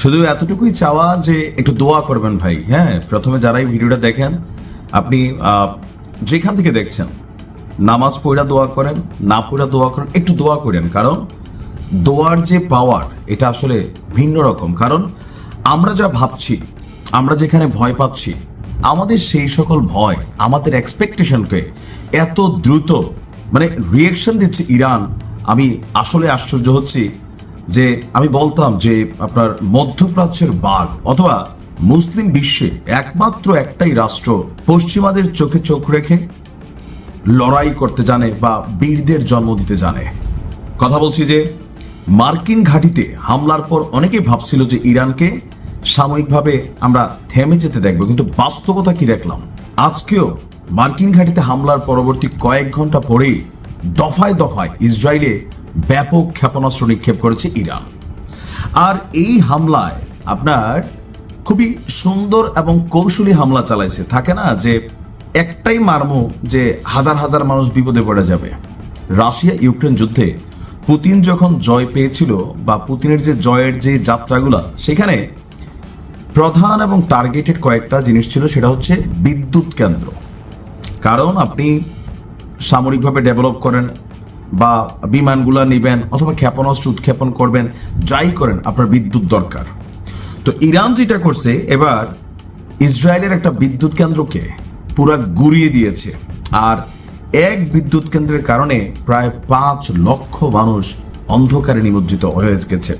শুধু এতটুকুই চাওয়া যে একটু দোয়া করবেন ভাই হ্যাঁ? প্রথমে যারাই ভিডিওটা দেখেন, আপনি যেখান থেকে দেখছেন, নামাজ পড়া দোয়া করেন, না পড়া দোয়া করেন, একটু দোয়া করেন। কারণ দোয়ার যে পাওয়ার এটা আসলে ভিন্ন রকম। কারণ আমরা যা ভাবছি, আমরা যেখানে ভয় পাচ্ছি, আমাদের সেই সকল ভয়, আমাদের এক্সপেকটেশনকে এত দ্রুত মানে রিয়েকশন দিচ্ছে ইরান, আমি আসলে আশ্চর্য হচ্ছি যে আমি বলতাম যে আপনার মধ্যপ্রাচ্যের বাঘ অথবা মুসলিম বিশ্বে একমাত্র একটাই রাষ্ট্র পশ্চিমাদের চোখে চোখ রেখে লড়াই করতে জানে বা বীরদের জন্ম দিতে জানে। কথা বলছি যে মার্কিন ঘাঁটিতে হামলার পর অনেকে ভাবছিল যে ইরানকে সাময়িকভাবে আমরা থেমে যেতে দেখব, কিন্তু বাস্তবতা কি দেখলাম? আজকেও মার্কিন ঘাঁটিতে হামলার পরবর্তী কয়েক ঘণ্টা পরেই দফায় দফায় ইসরায়েলে ব্যাপক ক্ষেপণাস্ত্র নিক্ষেপ করেছে ইরান। আর এই হামলায় আপনার খুবই সুন্দর এবং কৌশলী হামলা চালাইছে। থাকে না যে একটাই মারমু যে হাজার হাজার মানুষ বিপদে পড়ে যাবে। রাশিয়া ইউক্রেন যুদ্ধে পুতিন যখন জয় পেয়েছিল বা পুতিনের যে জয়ের যে যাত্রাগুলা, সেখানে প্রধান এবং টার্গেটেড কয়েকটা জিনিস ছিল, সেটা হচ্ছে বিদ্যুৎ কেন্দ্র। কারণ আপনি সামরিকভাবে ডেভেলপ করেন বা বিমানগুলো নেবেন অথবা ক্ষেপণাস্ত্র উৎক্ষেপণ করবেন, যাই করেন, আপনার বিদ্যুৎ দরকার। তো ইরান যেটা করছে, এবার ইসরায়েলের একটা বিদ্যুৎ কেন্দ্রকে পুরা গুড়িয়ে দিয়েছে। আর এক বিদ্যুৎ কেন্দ্রের কারণে প্রায় পাঁচ লক্ষ মানুষ অন্ধকারে নিমজ্জিত হয়ে গেছে।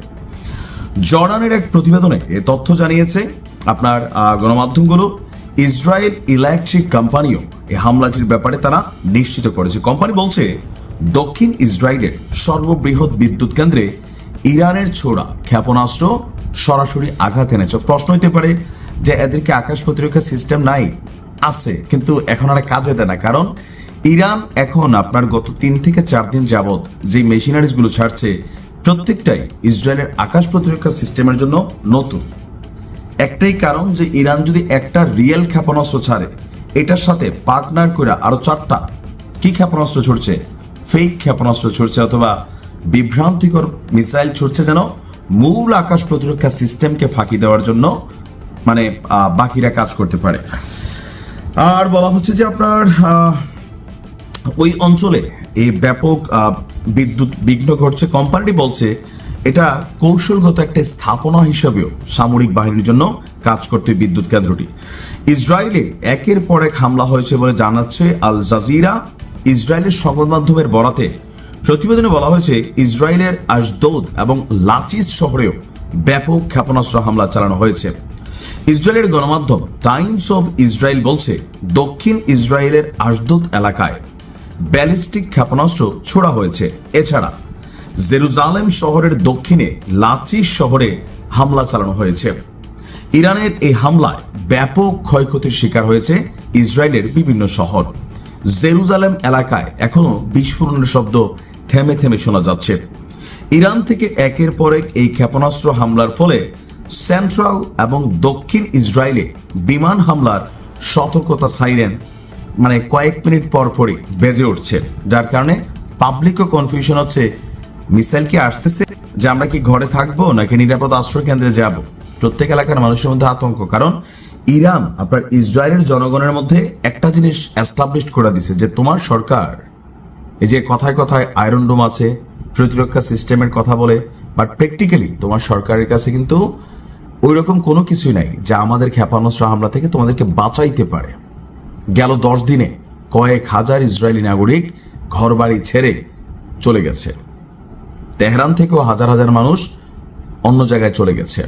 জর্ডানের এক প্রতিবেদনে এ তথ্য জানিয়েছে, আপনার গণমাধ্যমগুলো, ইসরায়েল ইলেকট্রিক কোম্পানিও এই হামলাটির ব্যাপারে তারা নিশ্চিত করেছে। কোম্পানি বলছে দক্ষিণ ইসরায়েলের সর্ববৃহৎ বিদ্যুৎ কেন্দ্রে ইরানের ছোড়া ক্ষেপণাস্ত্র সরাসরি আঘাত এনেছে। প্রশ্ন হইতে পারে যে এদেরকে আকাশ প্রতিরক্ষা সিস্টেম নাই, আছে, কিন্তু এখন আর কাজে দেয় না। কারণ ইরান এখন আপনার গত তিন থেকে চার দিন যাবৎ যে মেশিনারিজগুলো ছাড়ছে, প্রত্যেকটাই ইসরায়েলের আকাশ প্রতিরক্ষা সিস্টেমের জন্য নতুন। একটাই কারণ যে ইরান যদি একটা রিয়েল ক্ষেপণাস্ত্র ছাড়ে, এটার সাথে পার্টনার করে আরও চারটা কি ক্ষেপণাস্ত্র ছুটছে ফেক ক্ষেপণাস্ত্র ছুটছে অথবা বিভ্রান্তিকর মিসাইল ছুটছে যেন মূল আকাশ প্রতিরক্ষা সিস্টেমকে ফাঁকি দেওয়ার জন্য মানে বাকিরা কাজ করতে পারে। আর বলা হচ্ছে যে আপনার ওই অঞ্চলে এই ব্যাপক বিদ্যুৎ বিঘ্ন ঘটছে। কোম্পানিটি বলছে এটা কৌশলগত একটা স্থাপনা হিসেবেও সামরিক বাহিনীর জন্য কাজ করতে বিদ্যুৎ কেন্দ্রটি। ইসরায়েলে একের পর এক হামলা হয়েছে বলে জানাচ্ছে আল জাজিরা। ইসরায়েলের সংবাদ মাধ্যমের বরাতে প্রতিবেদনে বলা হয়েছে, ইসরায়েলের আশদৌদ এবং লাচিস শহরেও ব্যাপক ক্ষেপণাস্ত্র হামলা চালানো হয়েছে। ইসরায়েলের গণমাধ্যম টাইমস অব ইসরায়েল বলছে, দক্ষিণ ইসরায়েলের আশদুদ এলাকায় ব্যালিস্টিক ক্ষেপণাস্ত্র ছোড়া হয়েছে। এছাড়া, জেরুজালেম শহরের দক্ষিণে লাচিস শহরে হামলা চালানো হয়েছে। ইরানের এই হামলায় ব্যাপক ক্ষয়ক্ষতির শিকার হয়েছে ইসরায়েলের বিভিন্ন শহর। জেরুজালেম এলাকায় এখনও বিস্ফোরণের শব্দ থেমে থেমে শোনা যাচ্ছে। ইরান থেকে একের পর এক এই ক্ষেপণাস্ত্র হামলার ফলে সেন্ট্রাল এবং দক্ষিণ ইসরায়েলে বিমান হামলার সতর্কতা সাইরেন মানে কয়েক মিনিট পর পরই বেজে উঠছে, যার কারণে পাবলিকও কনফিউশন হচ্ছে। মিসাইল কি আসতেছে? যে আমরা কি ঘরে থাকব নাকি নিরাপদ আশ্রয় কেন্দ্রে যাব? প্রত্যেক এলাকার মানুষের মধ্যে আতঙ্ক, কারণ ইরান, আপনার ইসরায়েলের জনগণের মধ্যে একটা জিনিস এস্টাবলিশ করে দিছে যে তোমার সরকার, এই যে কথায় কথায় আয়রন ডোম আছে, প্রতিরক্ষা সিস্টেমের কথা বলে বাট প্র্যাকটিক্যালি তোমার সরকারের কাছে কিন্তু ওই রকম কোনো কিছুই নাই যা আমাদের ক্ষেপণাস্ত্র হামলা থেকে তোমাদেরকে বাঁচাইতে পারে। গেল দশ দিনে কয়েক হাজার ইসরায়েলি নাগরিক ঘরবাড়ি ছেড়ে চলে গেছে। তেহরান থেকেও হাজার হাজার মানুষ অন্য জায়গায় চলে গেছে।